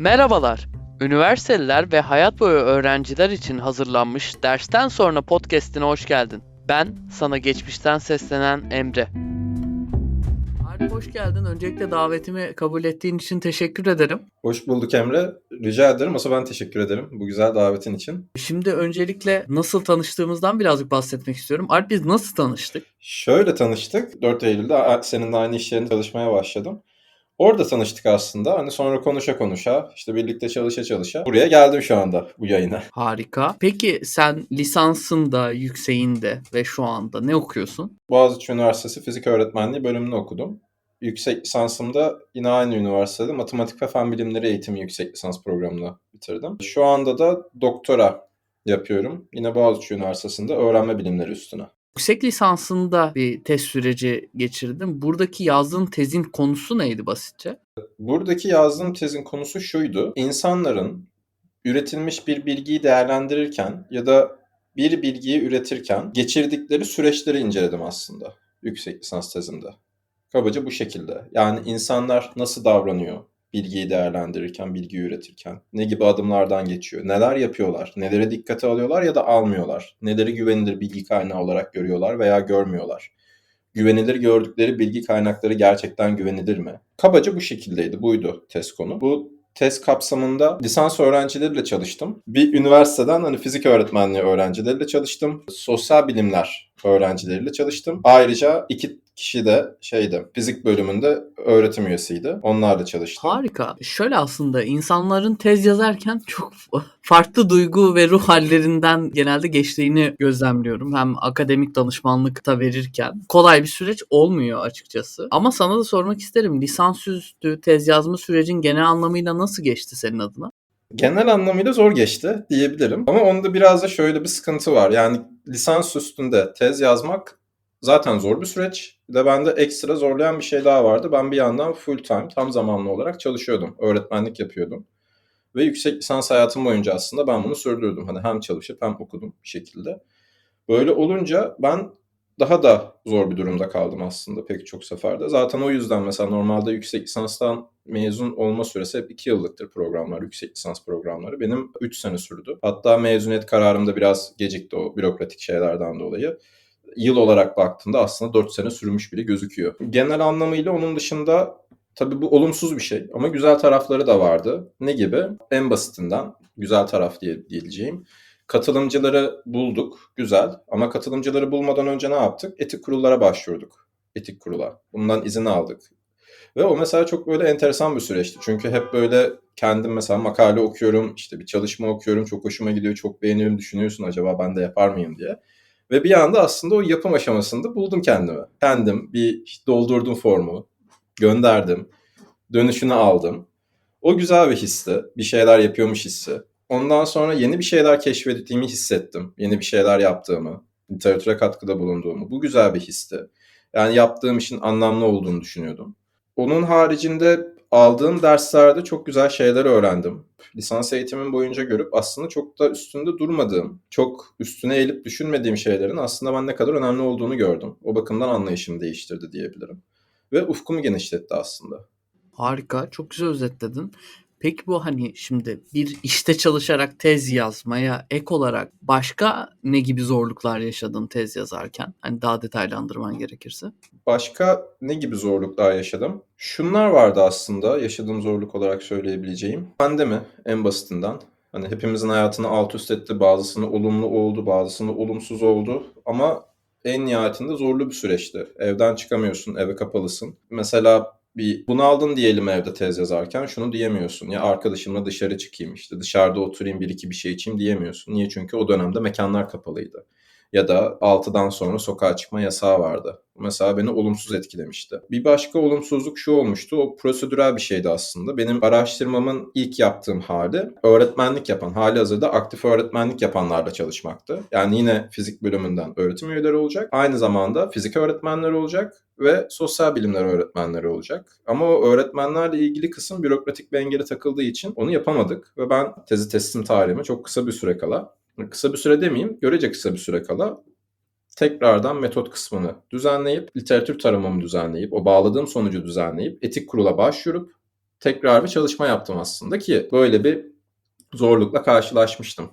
Merhabalar. Üniversiteliler ve hayat boyu öğrenciler için hazırlanmış dersten sonra podcast'ine hoş geldin. Ben sana geçmişten seslenen Emre. Alp hoş geldin. Öncelikle davetimi kabul ettiğin için teşekkür ederim. Hoş bulduk Emre. Rica ederim. Asıl ben teşekkür ederim bu güzel davetin için. Şimdi öncelikle nasıl tanıştığımızdan birazcık bahsetmek istiyorum. Alp biz nasıl tanıştık? Şöyle tanıştık. 4 Eylül'de seninle aynı iş yerinde çalışmaya başladım. Orada tanıştık aslında. Hani sonra konuşa konuşa, işte birlikte çalışa çalışa buraya geldim şu anda bu yayına. Harika. Peki sen lisansında, yükseğinde ve şu anda ne okuyorsun? Boğaziçi Üniversitesi Fizik Öğretmenliği bölümünü okudum. Yüksek lisansımda yine aynı üniversitede Matematik ve Fen Bilimleri Eğitimi Yüksek Lisans Programı'nı bitirdim. Şu anda da doktora yapıyorum. Yine Boğaziçi Üniversitesi'nde öğrenme bilimleri üstüne. Yüksek lisansında bir test süreci geçirdim. Buradaki yazdığın tezin konusu neydi basitçe? Buradaki yazdığım tezin konusu şuydu. İnsanların üretilmiş bir bilgiyi değerlendirirken ya da bir bilgiyi üretirken geçirdikleri süreçleri inceledim aslında yüksek lisans tezimde. Kabaca bu şekilde. Yani insanlar nasıl davranıyor? Bilgiyi değerlendirirken, bilgi üretirken ne gibi adımlardan geçiyor? Neler yapıyorlar? Nelere dikkate alıyorlar ya da almıyorlar? Neleri güvenilir bilgi kaynağı olarak görüyorlar veya görmüyorlar? Güvenilir gördükleri bilgi kaynakları gerçekten güvenilir mi? Kabaca bu şekildeydi. Buydu test konu. Bu test kapsamında lisans öğrencileriyle çalıştım. Bir üniversiteden hani fizik öğretmenliği öğrencileriyle çalıştım. Sosyal bilimler öğrencileriyle çalıştım. Ayrıca iki kişi de şeyde fizik bölümünde öğretim üyesiydi. Onlarla çalıştım. Harika. Şöyle aslında insanların tez yazarken çok farklı duygu ve ruh hallerinden genelde geçtiğini gözlemliyorum. Hem akademik danışmanlıkta verirken kolay bir süreç olmuyor açıkçası. Ama sana da sormak isterim. Lisansüstü tez yazma sürecin genel anlamıyla nasıl geçti senin adına? Genel anlamıyla zor geçti diyebilirim. Ama onda biraz da şöyle bir sıkıntı var. Yani lisans üstünde tez yazmak zaten zor bir süreç. Bir de bende ekstra zorlayan bir şey daha vardı. Ben bir yandan full time, tam zamanlı olarak çalışıyordum. Öğretmenlik yapıyordum. Ve yüksek lisans hayatım boyunca aslında ben bunu sürdürdüm. Hani hem çalışıp hem okudum bir şekilde. Böyle olunca ben daha da zor bir durumda kaldım aslında pek çok seferde. Zaten o yüzden mesela normalde yüksek lisanstan mezun olma süresi hep 2 yıllıktır programlar, yüksek lisans programları. Benim 3 sene sürdü. Hatta mezuniyet kararım da biraz gecikti o bürokratik şeylerden dolayı yıl olarak baktığında aslında 4 sene sürmüş bile gözüküyor. Genel anlamıyla onun dışında tabii bu olumsuz bir şey ama güzel tarafları da vardı. Ne gibi? En basitinden güzel taraf diye diyeceğim. Katılımcıları bulduk, güzel. Ama katılımcıları bulmadan önce ne yaptık? Etik kurullara başvurduk. Etik kurula. Bundan izin aldık. Ve o mesela çok böyle enteresan bir süreçti. Çünkü hep böyle kendim mesela makale okuyorum, işte bir çalışma okuyorum, çok hoşuma gidiyor, çok beğeniyorum, düşünüyorsun acaba ben de yapar mıyım diye. Ve bir anda aslında o yapım aşamasında buldum kendimi. Kendim bir doldurdum formu, gönderdim, dönüşünü aldım. O güzel bir histi. Bir şeyler yapıyormuş hissi. Ondan sonra yeni bir şeyler keşfettiğimi hissettim. Yeni bir şeyler yaptığımı, literatüre katkıda bulunduğumu. Bu güzel bir histi. Yani yaptığım işin anlamlı olduğunu düşünüyordum. Onun haricinde aldığım derslerde çok güzel şeyler öğrendim. Lisans eğitimim boyunca görüp aslında çok da üstünde durmadığım, çok üstüne eğilip düşünmediğim şeylerin aslında ben ne kadar önemli olduğunu gördüm. O bakımdan anlayışımı değiştirdi diyebilirim. Ve ufkumu genişletti aslında. Harika, çok güzel özetledin. Peki bu hani şimdi bir işte çalışarak tez yazmaya ek olarak başka ne gibi zorluklar yaşadın tez yazarken? Hani daha detaylandırman gerekirse. Başka ne gibi zorluklar yaşadım? Şunlar vardı aslında yaşadığım zorluk olarak söyleyebileceğim. Pandemi en basitinden. Hani hepimizin hayatını alt üst etti. Bazısını olumlu oldu, bazısını olumsuz oldu. Ama en nihayetinde zorlu bir süreçti. Evden çıkamıyorsun, eve kapalısın. Mesela bir bunaldın diyelim evde tez yazarken şunu diyemiyorsun. Ya arkadaşımla dışarı çıkayım işte dışarıda oturayım bir iki bir şey içeyim diyemiyorsun. Niye? Çünkü o dönemde mekanlar kapalıydı ya da 6'dan sonra sokağa çıkma yasağı vardı. Mesela beni olumsuz etkilemişti. Bir başka olumsuzluk şu olmuştu. O prosedürel bir şeydi aslında. Benim araştırmamın ilk yaptığım hali öğretmenlik yapan, hali hazırda aktif öğretmenlik yapanlarla çalışmaktı. Yani yine fizik bölümünden öğretim üyeleri olacak. Aynı zamanda fizik öğretmenleri olacak ve sosyal bilimler öğretmenleri olacak. Ama o öğretmenlerle ilgili kısım bürokratik bir engeli takıldığı için onu yapamadık. Ve ben tezi teslim tarihime çok kısa bir süre kala kısa bir süre demeyeyim, görece kısa bir süre kala tekrardan metot kısmını düzenleyip, literatür taramamı düzenleyip, o bağladığım sonucu düzenleyip, etik kurula başvurup tekrar bir çalışma yaptım aslında ki böyle bir zorlukla karşılaşmıştım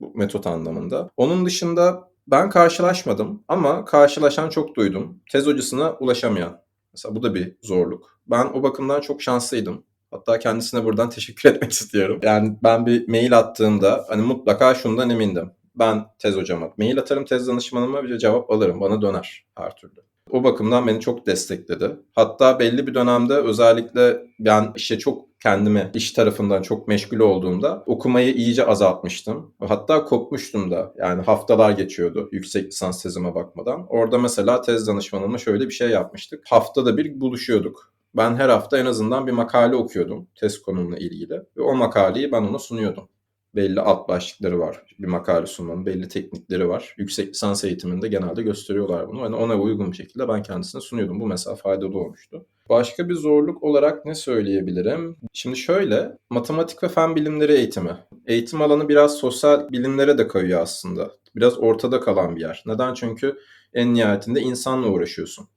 bu metot anlamında. Onun dışında ben karşılaşmadım ama karşılaşan çok duydum. Tez hocasına ulaşamayan. Mesela bu da bir zorluk. Ben o bakımdan çok şanslıydım. Hatta kendisine buradan teşekkür etmek istiyorum. Yani ben bir mail attığımda hani mutlaka şundan emindim. Ben tez hocama mail atarım, tez danışmanıma bir cevap alırım. Bana döner her türlü. O bakımdan beni çok destekledi. Hatta belli bir dönemde özellikle ben işte çok kendimi iş tarafından çok meşgul olduğumda okumayı iyice azaltmıştım. Hatta kopmuştum da. Yani haftalar geçiyordu yüksek lisans tezime bakmadan. Orada mesela tez danışmanımla şöyle bir şey yapmıştık. Haftada bir buluşuyorduk. Ben her hafta en azından bir makale okuyordum tez konumla ilgili. Ve o makaleyi ben ona sunuyordum belli alt başlıkları var. Bir makale sunmanın belli teknikleri var. Yüksek lisans eğitiminde genelde gösteriyorlar bunu. Hani ona uygun bir şekilde ben kendisine sunuyordum. Bu mesela faydalı olmuştu. Başka bir zorluk olarak ne söyleyebilirim? Şimdi şöyle, matematik ve fen bilimleri eğitimi. Eğitim alanı biraz sosyal bilimlere de kayıyor aslında. Biraz ortada kalan bir yer. Neden? Çünkü en nihayetinde insanla uğraşıyorsun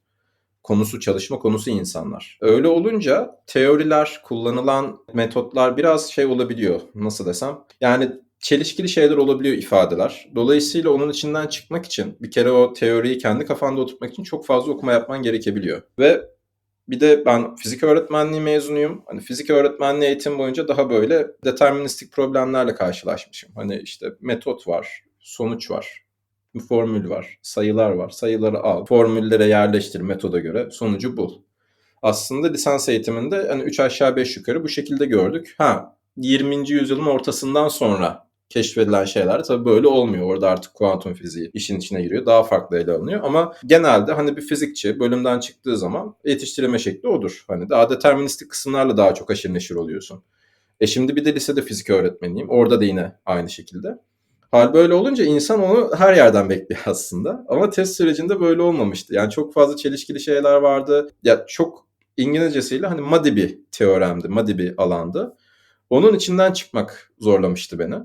konusu çalışma konusu insanlar. Öyle olunca teoriler, kullanılan metotlar biraz şey olabiliyor. Nasıl desem? Yani çelişkili şeyler olabiliyor ifadeler. Dolayısıyla onun içinden çıkmak için bir kere o teoriyi kendi kafanda oturtmak için çok fazla okuma yapman gerekebiliyor. Ve bir de ben fizik öğretmenliği mezunuyum. Hani fizik öğretmenliği eğitim boyunca daha böyle deterministik problemlerle karşılaşmışım. Hani işte metot var, sonuç var, bir formül var, sayılar var. Sayıları al, formüllere yerleştir metoda göre, sonucu bul. Aslında lisans eğitiminde hani 3 aşağı 5 yukarı bu şekilde gördük. Ha 20. yüzyılın ortasından sonra keşfedilen şeyler tabii böyle olmuyor. Orada artık kuantum fiziği işin içine giriyor. Daha farklı ele alınıyor. Ama genelde hani bir fizikçi bölümden çıktığı zaman yetiştirilme şekli odur. Hani daha deterministik kısımlarla daha çok aşırı neşir oluyorsun. E şimdi bir de lisede fizik öğretmeniyim. Orada da yine aynı şekilde. Hal böyle olunca insan onu her yerden bekliyor aslında. Ama test sürecinde böyle olmamıştı. Yani çok fazla çelişkili şeyler vardı. Ya çok İngilizcesiyle hani muddy bir teoremdi, muddy bir alandı. Onun içinden çıkmak zorlamıştı beni.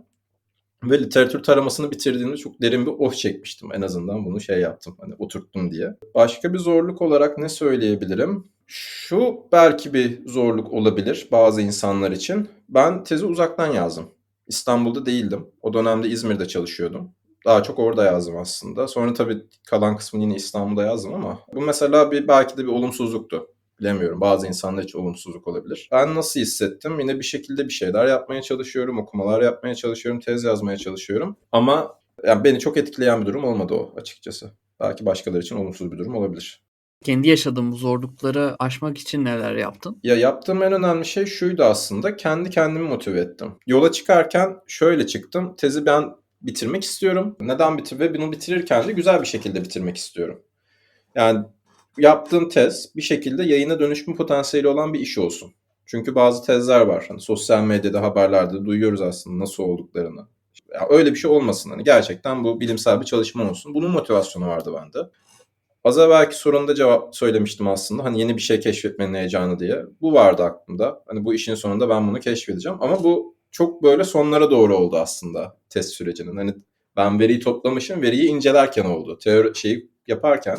Ve literatür taramasını bitirdiğimde çok derin bir oh çekmiştim. En azından bunu şey yaptım, hani oturttum diye. Başka bir zorluk olarak ne söyleyebilirim? Şu belki bir zorluk olabilir bazı insanlar için. Ben tezi uzaktan yazdım. İstanbul'da değildim. O dönemde İzmir'de çalışıyordum. Daha çok orada yazdım aslında. Sonra tabii kalan kısmını yine İstanbul'da yazdım ama bu mesela bir belki de bir olumsuzluktu. Bilemiyorum. Bazı insanlar için olumsuzluk olabilir. Ben nasıl hissettim? Yine bir şekilde bir şeyler yapmaya çalışıyorum. Okumalar yapmaya çalışıyorum. Tez yazmaya çalışıyorum. Ama yani beni çok etkileyen bir durum olmadı o açıkçası. Belki başkaları için olumsuz bir durum olabilir. Kendi yaşadığın zorlukları aşmak için neler yaptın? Ya yaptığım en önemli şey şuydu aslında. Kendi kendimi motive ettim. Yola çıkarken şöyle çıktım. Tezi ben bitirmek istiyorum. Neden bitir ve bunu bitirirken de güzel bir şekilde bitirmek istiyorum. Yani yaptığım tez bir şekilde yayına dönüşme potansiyeli olan bir iş olsun. Çünkü bazı tezler var. Hani sosyal medyada, haberlerde duyuyoruz aslında nasıl olduklarını. Ya öyle bir şey olmasın. Hani gerçekten bu bilimsel bir çalışma olsun. Bunun motivasyonu vardı bende. Az evvelki sorunda cevap söylemiştim aslında. Hani yeni bir şey keşfetmenin heyecanı diye. Bu vardı aklımda. Hani bu işin sonunda ben bunu keşfedeceğim. Ama bu çok böyle sonlara doğru oldu aslında test sürecinin. Hani ben veriyi toplamışım, veriyi incelerken oldu. Teori şeyi yaparken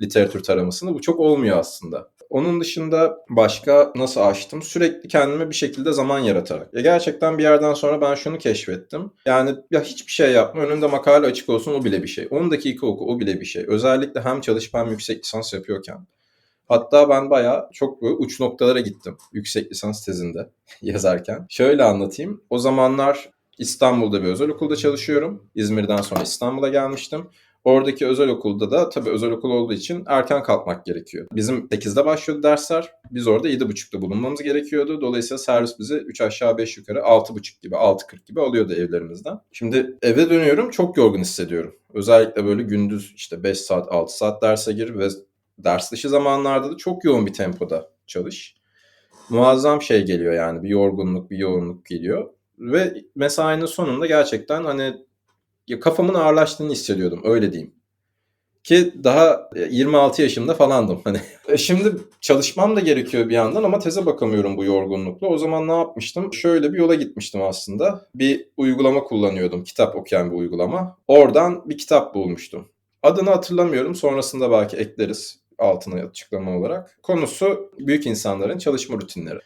literatür taramasını bu çok olmuyor aslında. Onun dışında başka nasıl açtım? Sürekli kendime bir şekilde zaman yaratarak. Ya gerçekten bir yerden sonra ben şunu keşfettim. Yani ya hiçbir şey yapma. Önünde makale açık olsun o bile bir şey. 10 dakika oku o bile bir şey. Özellikle hem çalışıp hem yüksek lisans yapıyorken. Hatta ben bayağı çok böyle uç noktalara gittim yüksek lisans tezinde yazarken. Şöyle anlatayım. O zamanlar İstanbul'da bir özel okulda çalışıyorum. İzmir'den sonra İstanbul'a gelmiştim. Oradaki özel okulda da tabii özel okul olduğu için erken kalkmak gerekiyor. Bizim 8'de başlıyordu dersler. Biz orada 7.30'da bulunmamız gerekiyordu. Dolayısıyla servis bizi 3 aşağı 5 yukarı 6.30 gibi 6.40 gibi alıyordu evlerimizden. Şimdi eve dönüyorum çok yorgun hissediyorum. Özellikle böyle gündüz işte 5 saat 6 saat derse gir ve ders dışı zamanlarda da çok yoğun bir tempoda çalış. Muazzam şey geliyor yani bir yorgunluk bir yoğunluk geliyor. Ve mesainin sonunda gerçekten hani ya kafamın ağırlaştığını hissediyordum öyle diyeyim. Ki daha 26 yaşımda falandım hani. E şimdi çalışmam da gerekiyor bir yandan ama teze bakamıyorum bu yorgunlukla. O zaman ne yapmıştım? Şöyle bir yola gitmiştim aslında. Bir uygulama kullanıyordum. Kitap okuyan bir uygulama. Oradan bir kitap bulmuştum. Adını hatırlamıyorum. Sonrasında belki ekleriz altına açıklama olarak. Konusu büyük insanların çalışma rutinleri.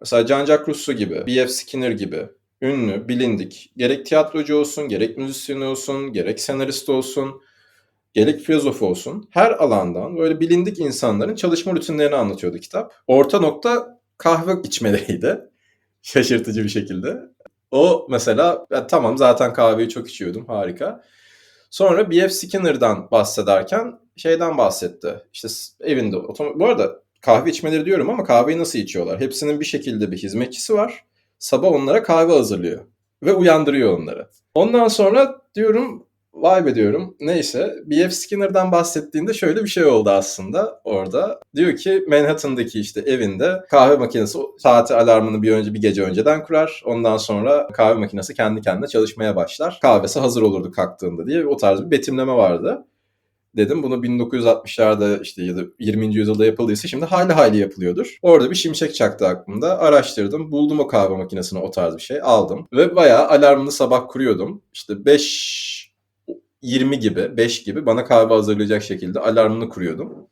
Mesela Jean-Jacques Rousseau gibi, B.F. Skinner gibi ünlü, bilindik, gerek tiyatrocu olsun, gerek müzisyen olsun, gerek senarist olsun, gerek filozof olsun, her alandan böyle bilindik insanların çalışma rutinlerini anlatıyordu kitap. Orta nokta kahve içmeleriydi. Şaşırtıcı bir şekilde. O mesela ya tamam zaten kahveyi çok içiyordum harika. Sonra B.F. Skinner'dan bahsederken şeyden bahsetti. İşte evinde otom- bu arada kahve içmeleri diyorum ama kahveyi nasıl içiyorlar? Hepsinin bir şekilde bir hizmetçisi var. Sabah onlara kahve hazırlıyor ve uyandırıyor onları. Ondan sonra diyorum vay be diyorum. Neyse B.F. Skinner'dan bahsettiğinde şöyle bir şey oldu aslında orada. Diyor ki Manhattan'daki işte evinde kahve makinesi saati alarmını bir önce bir gece önceden kurar. Ondan sonra kahve makinesi kendi kendine çalışmaya başlar. Kahvesi hazır olurdu kalktığında diye o tarz bir betimleme vardı. Dedim bunu 1960'larda işte ya da 20. yüzyılda yapıldıysa şimdi hayli hayli yapılıyordur. Orada bir şimşek çaktı aklımda. Araştırdım. Buldum o kahve makinesine o tarz bir şey. Aldım. Ve bayağı alarmını sabah kuruyordum. İşte 5 20 gibi, 5 gibi bana kahve hazırlayacak şekilde alarmını kuruyordum.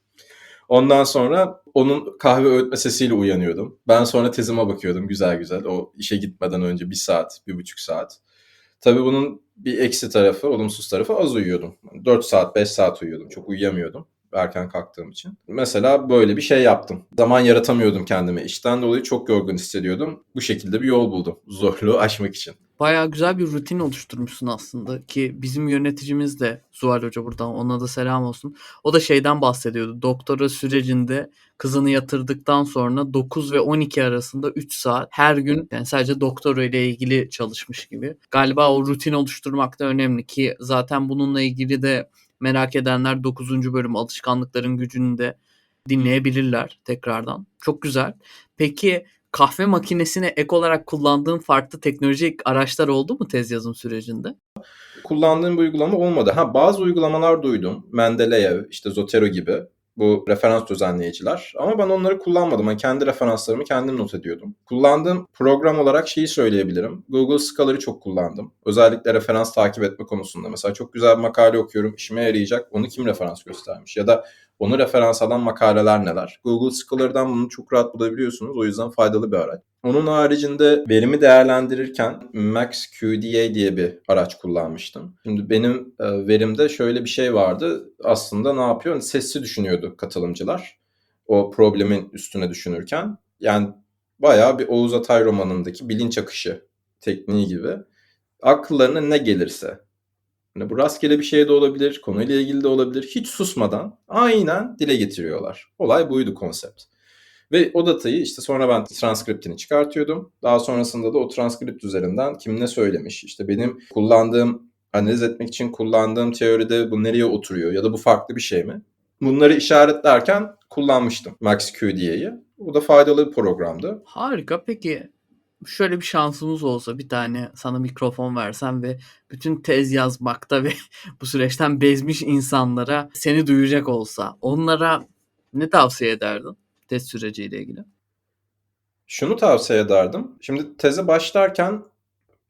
Ondan sonra onun kahve öğütme sesiyle uyanıyordum. Ben sonra tezime bakıyordum güzel güzel. O işe gitmeden önce bir saat, bir buçuk saat. Tabii bunun bir eksi tarafı, olumsuz tarafı az uyuyordum. 4 saat, 5 saat uyuyordum. Çok uyuyamıyordum erken kalktığım için. Mesela böyle bir şey yaptım. Zaman yaratamıyordum kendime. İşten dolayı çok yorgun hissediyordum. Bu şekilde bir yol buldum zorluğu aşmak için. Bayağı güzel bir rutin oluşturmuşsun aslında ki bizim yöneticimiz de Zuhal Hoca buradan ona da selam olsun. O da şeyden bahsediyordu. Doktora sürecinde kızını yatırdıktan sonra 9 ve 12 arasında 3 saat her gün yani sadece doktora ile ilgili çalışmış gibi. Galiba o rutin oluşturmak da önemli ki zaten bununla ilgili de merak edenler 9. bölüm alışkanlıkların gücünü de dinleyebilirler tekrardan. Çok güzel. Peki kahve makinesine ek olarak kullandığın farklı teknolojik araçlar oldu mu tez yazım sürecinde? Kullandığım bir uygulama olmadı. Ha bazı uygulamalar duydum. Mendeleev, işte Zotero gibi bu referans düzenleyiciler. Ama ben onları kullanmadım. Yani kendi referanslarımı kendim not ediyordum. Kullandığım program olarak şeyi söyleyebilirim. Google Scholar'ı çok kullandım. Özellikle referans takip etme konusunda. Mesela çok güzel bir makale okuyorum. işime yarayacak. Onu kim referans göstermiş? Ya da onu referans alan makaleler neler? Google Scholar'dan bunu çok rahat bulabiliyorsunuz. O yüzden faydalı bir araç. Onun haricinde verimi değerlendirirken MaxQDA diye bir araç kullanmıştım. Şimdi benim e, verimde şöyle bir şey vardı. Aslında ne yapıyor? Sesli düşünüyordu katılımcılar. O problemin üstüne düşünürken. Yani bayağı bir Oğuz Atay romanındaki bilinç akışı tekniği gibi. Akıllarına ne gelirse yani bu rastgele bir şey de olabilir, konuyla ilgili de olabilir. Hiç susmadan aynen dile getiriyorlar. Olay buydu konsept. Ve o datayı işte sonra ben transkriptini çıkartıyordum. Daha sonrasında da o transkript üzerinden kim ne söylemiş, işte benim kullandığım, analiz etmek için kullandığım teoride bu nereye oturuyor ya da bu farklı bir şey mi? Bunları işaretlerken kullanmıştım MaxQDA'yı. O da faydalı bir programdı. Harika. Peki şöyle bir şansımız olsa bir tane sana mikrofon versem ve bütün tez yazmakta ve bu süreçten bezmiş insanlara seni duyacak olsa onlara ne tavsiye ederdin tez süreciyle ilgili? Şunu tavsiye ederdim. Şimdi teze başlarken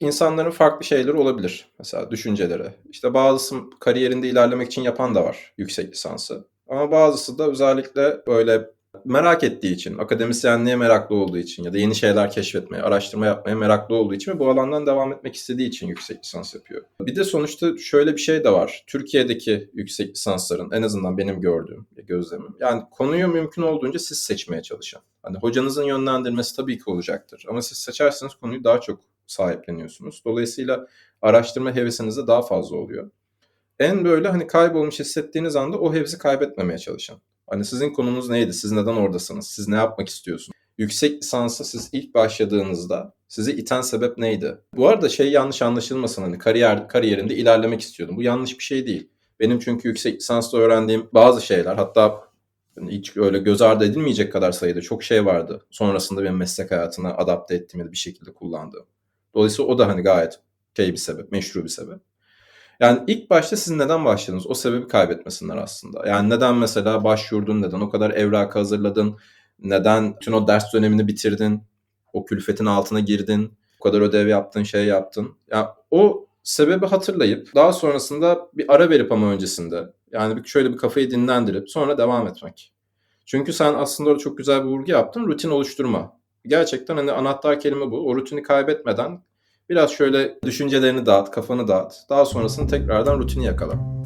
insanların farklı şeyleri olabilir. Mesela düşünceleri. İşte bazısı kariyerinde ilerlemek için yapan da var yüksek lisansı. Ama bazısı da özellikle böyle merak ettiği için, akademisyenliğe meraklı olduğu için ya da yeni şeyler keşfetmeye, araştırma yapmaya meraklı olduğu için ve bu alandan devam etmek istediği için yüksek lisans yapıyor. Bir de sonuçta şöyle bir şey de var. Türkiye'deki yüksek lisansların en azından benim gördüğüm gözlemim. Yani konuyu mümkün olduğunca siz seçmeye çalışın. Hani hocanızın yönlendirmesi tabii ki olacaktır. Ama siz seçerseniz konuyu daha çok sahipleniyorsunuz. Dolayısıyla araştırma hevesiniz de daha fazla oluyor. En böyle hani kaybolmuş hissettiğiniz anda o hevesi kaybetmemeye çalışın. Hani sizin konunuz neydi? Siz neden oradasınız? Siz ne yapmak istiyorsunuz? Yüksek lisansa siz ilk başladığınızda sizi iten sebep neydi? Bu arada şey yanlış anlaşılmasın hani kariyer kariyerinde ilerlemek istiyordum. Bu yanlış bir şey değil. Benim çünkü yüksek lisansta öğrendiğim bazı şeyler hatta hiç öyle göz ardı edilmeyecek kadar sayıda çok şey vardı. Sonrasında benim meslek hayatına adapte ettiğimi bir şekilde kullandığım. Dolayısıyla o da hani gayet şey bir sebep, meşru bir sebep. Yani ilk başta siz neden başladınız? O sebebi kaybetmesinler aslında. Yani neden mesela başvurdun, neden o kadar evrak hazırladın, neden bütün o ders dönemini bitirdin, o külfetin altına girdin, o kadar ödev yaptın, şey yaptın. Ya yani o sebebi hatırlayıp daha sonrasında bir ara verip ama öncesinde yani şöyle bir kafayı dinlendirip sonra devam etmek. Çünkü sen aslında orada çok güzel bir vurgu yaptın. Rutin oluşturma. Gerçekten hani anahtar kelime bu. O rutini kaybetmeden biraz şöyle düşüncelerini dağıt, kafanı dağıt. Daha sonrasında tekrardan rutini yakala.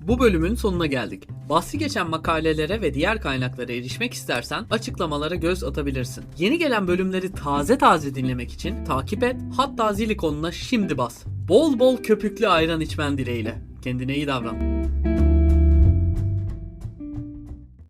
Bu bölümün sonuna geldik. Bahsi geçen makalelere ve diğer kaynaklara erişmek istersen açıklamalara göz atabilirsin. Yeni gelen bölümleri taze taze dinlemek için takip et hatta zil ikonuna şimdi bas. Bol bol köpüklü ayran içmen dileğiyle. Kendine iyi davran.